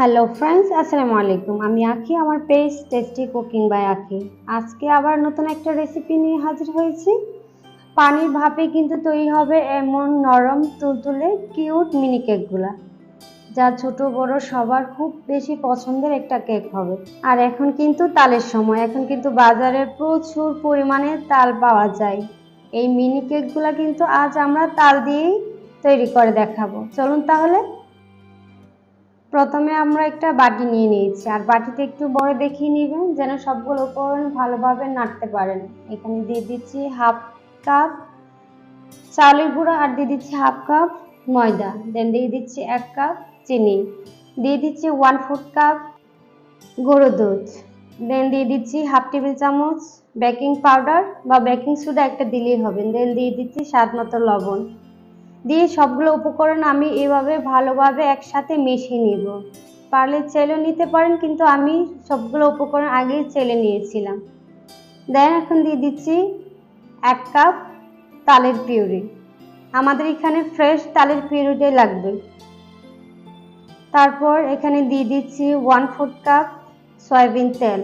Hello friends আসসালামু আলাইকুম আমি আঁকি আমার পেজ টেস্টি কুকিং বাই আঁকি আজকে আবার নতুন একটা রেসিপি নিয়ে হাজির হয়েছি। পানির ভাপে কিন্তু তৈরি হবে এমন নরম, তুলতুলে কিউট মিনি কেকগুলা যা ছোট, বড়, সবার খুব বেশি পছন্দের একটা কেক হবে। আর এখন কিন্তু তালের সময়। এখন কিন্তু বাজারে প্রচুর পরিমাণে তাল পাওয়া যায়। এই মিনি কেকগুলা কিন্তু আজ আমরা তাল দিয়েই তৈরি করে দেখাবো। চলুন তাহলে প্রথমে আমরা একটা বাটি নিয়ে নিয়েছি, আর বাটিতে একটু বড় দেখিয়ে নেবেন যেন সবগুলো উপকরণ ভালোভাবে নাড়তে পারেন। এখানে দিয়ে দিচ্ছি হাফ কাপ চালের গুঁড়া আর দিয়ে দিচ্ছি হাফ কাপ ময়দা। দেন দিয়ে দিচ্ছি এক কাপ চিনি। দিয়ে দিচ্ছি ওয়ান ফোর্থ কাপ গরুর দুধ। দেন দিয়ে দিচ্ছি হাফ টেবিল চামচ বেকিং পাউডার বা বেকিং সোডা একটা দিলেই হবে। দেন দিয়ে দিচ্ছি স্বাদ মতো লবণ। দিয়ে সবগুলো উপকরণ আমি এভাবে ভালোভাবে একসাথে মিশিয়ে নিব। পারলে চেলেও নিতে পারেন, কিন্তু আমি সবগুলো উপকরণ আগেই চেলে নিয়েছিলাম। দেন এখন দিয়ে দিচ্ছি এক কাপ তালের পিউরি। আমাদের এখানে ফ্রেশ তালের পিউরিটাই লাগবে। তারপর এখানে দিয়ে দিচ্ছি ওয়ান ফোর্থ কাপ সয়াবিন তেল।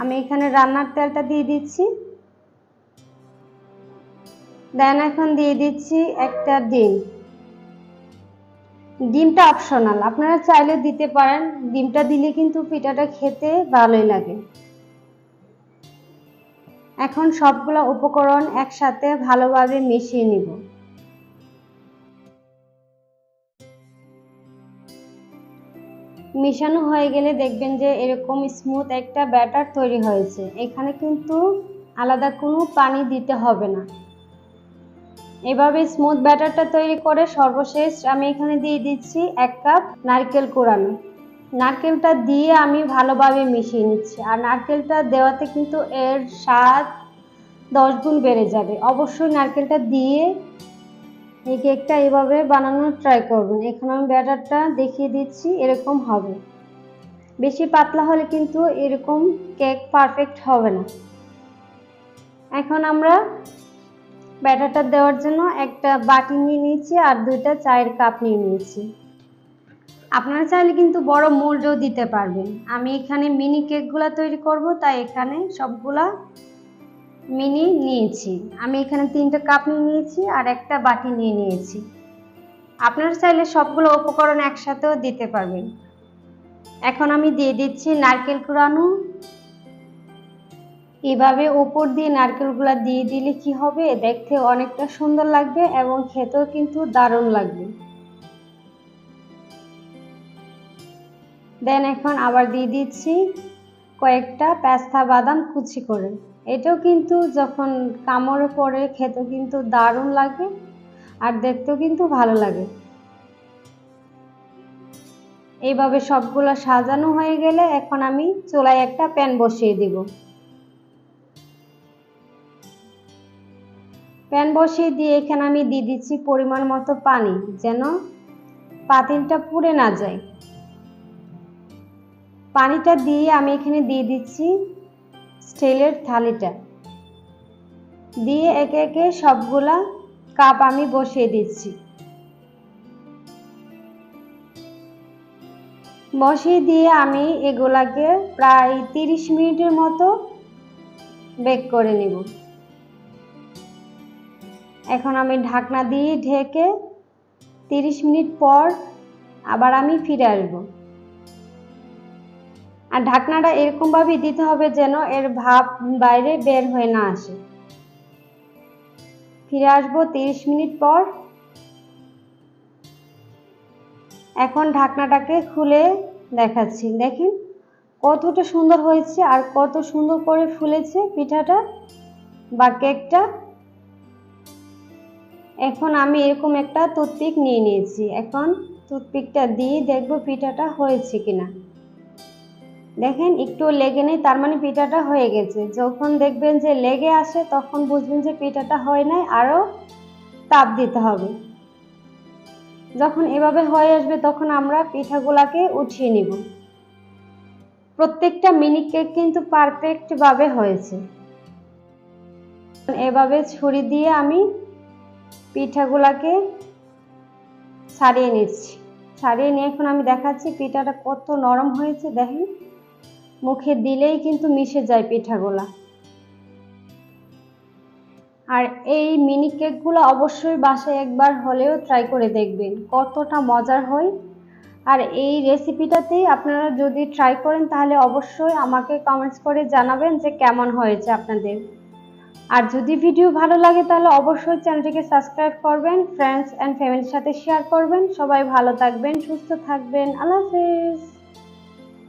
আমি এখানে রান্নার তেলটা দিয়ে দিচ্ছি। দেন এখন দিয়ে দিচ্ছি একটা ডিম। ডিমটা অপশনাল আপনারা চাইলে দিতে পারেন। ডিমটা দিলে কিন্তু পিঠাটা খেতে ভালোই লাগে। এখন সবগুলো উপকরণ একসাথে ভালোভাবে মিশিয়ে নিব। মিশানো হয়ে গেলে দেখবেন যে এরকম স্মুথ একটা ব্যাটার তৈরি হয়েছে। এখানে কিন্তু আলাদা কোনো পানি দিতে হবে না। এভাবে স্মুথ ব্যাটারটা তৈরি করে সর্বশেষ আমি এখানে দিয়ে দিচ্ছি এক কাপ নারকেল কোরানো নারকেলটা দিয়ে আমি ভালোভাবে মিশিয়ে নিচ্ছি। আর নারকেলটা দেওয়াতে কিন্তু এর স্বাদ দশ গুণ বেড়ে যাবে। অবশ্যই নারকেলটা দিয়ে এই কেকটা এভাবে বানানোর ট্রাই করবেন। এখানে আমি ব্যাটারটা দেখিয়ে দিচ্ছি, এরকম হবে। বেশি পাতলা হলে কিন্তু এরকম কেক পারফেক্ট হবে না। এখন আমরা ব্যাটারটা দেওয়ার জন্য একটা বাটি নিয়ে নিয়েছি আর দুইটা চায়ের কাপ নিয়ে নিয়েছি। আপনারা চাইলে কিন্তু বড় মোল্ডও দিতে পারবেন। আমি এখানে মিনি কেকগুলো তৈরি করব, তাই এখানে সবগুলা মিনি নিয়েছি। আমি এখানে তিনটা কাপ নিয়ে নিয়েছি আর একটা বাটি নিয়ে নিয়েছি। আপনারা চাইলে সবগুলো উপকরণ একসাথেও দিতে পারবেন। এখন আমি দিয়ে দিচ্ছি নারকেল কুড়ানো এভাবে উপর দিয়ে নারকেলগুলো দিয়ে দিলে কি হবে? দেখতে অনেকটা সুন্দর লাগবে এবং খেতেও কিন্তু দারুণ লাগবে। দেন এখন আবার দিয়ে দিচ্ছি কয়েকটা পেস্তা বাদাম কুচি করে। এটাও কিন্তু যখন কামড়ে পড়ে, খেতেও কিন্তু দারুণ লাগে আর দেখতেও কিন্তু ভালো লাগে। এইভাবে সবগুলো সাজানো হয়ে গেলে এখন আমি চুলায় একটা প্যান বসিয়ে দিব। প্যান বসিয়ে দিয়ে এখানে আমি দিয়ে দিচ্ছি পরিমাণ মতো পানি, যেন পাতিলটা পুড়ে না যায়। পানিটা দিয়ে আমি এখানে দিয়ে দিচ্ছি স্টিলের থালিটা। দিয়ে একে একে সবগুলা কাপ আমি বসিয়ে দিচ্ছি। বসিয়ে দিয়ে আমি এগুলাকে প্রায় তিরিশ মিনিটের মতো বেক করে নেব। এখন আমি ঢাকনা দিয়ে ঢেকে তিরিশ মিনিট পর আবার আমি ফিরে আসব। আর ঢাকনাটা এরকমভাবে দিতে হবে যেন এর ভাপ বাইরে বের হয়ে না আসে। ফিরে আসব তিরিশ মিনিট পর। এখন ঢাকনাটাকে খুলে দেখাচ্ছি। দেখেন কতটা সুন্দর হয়েছে আর কত সুন্দর করে ফুলেছে পিঠাটা বা কেকটা। এখন আমি এরকম একটা টুথপিক নিয়ে নিয়েছি। এখন টুথপিকটা দিয়ে দেখব পিঠাটা হয়েছে কিনা। দেখেন, একটু লেগে নেই, তার মানে পিঠাটা হয়ে গেছে। যখন দেখবেন যে লেগে আসে, তখন বুঝবেন যে পিঠাটা হয় নাই আরও তাপ দিতে হবে। যখন এভাবে হয়ে আসবে, তখন আমরা পিঠাগুলাকে উঠিয়ে নিব। প্রত্যেকটা মিনি কেক কিন্তু পারফেক্টভাবে হয়েছে। এভাবে ছুরি দিয়ে আমি পিঠাগুলাকে ছাড়িয়ে নিচ্ছি। ছাড়িয়ে নিয়ে এখন আমি দেখাচ্ছি পিঠাটা কত নরম হয়েছে, দেখেন। মুখে দিলেই কিন্তু মিশে যায় পিঠাগুলা। আর এই মিনি কেকগুলো অবশ্যই বাসায় একবার হলেও ট্রাই করে দেখবেন, কতটা মজার হয়। আর এই রেসিপিটাতেই আপনারা যদি ট্রাই করেন তাহলে অবশ্যই আমাকে কমেন্টস করে জানাবেন যে কেমন হয়েছে আপনাদের। আর যদি ভিডিও ভালো লাগে তাহলে অবশ্যই চ্যানেলটিকে সাবস্ক্রাইব করবেন ফ্রেন্ডস অ্যান্ড ফ্যামিলির সাথে শেয়ার করবেন। সবাই ভালো থাকবেন, সুস্থ থাকবেন। আল্লাহ হাফেজ।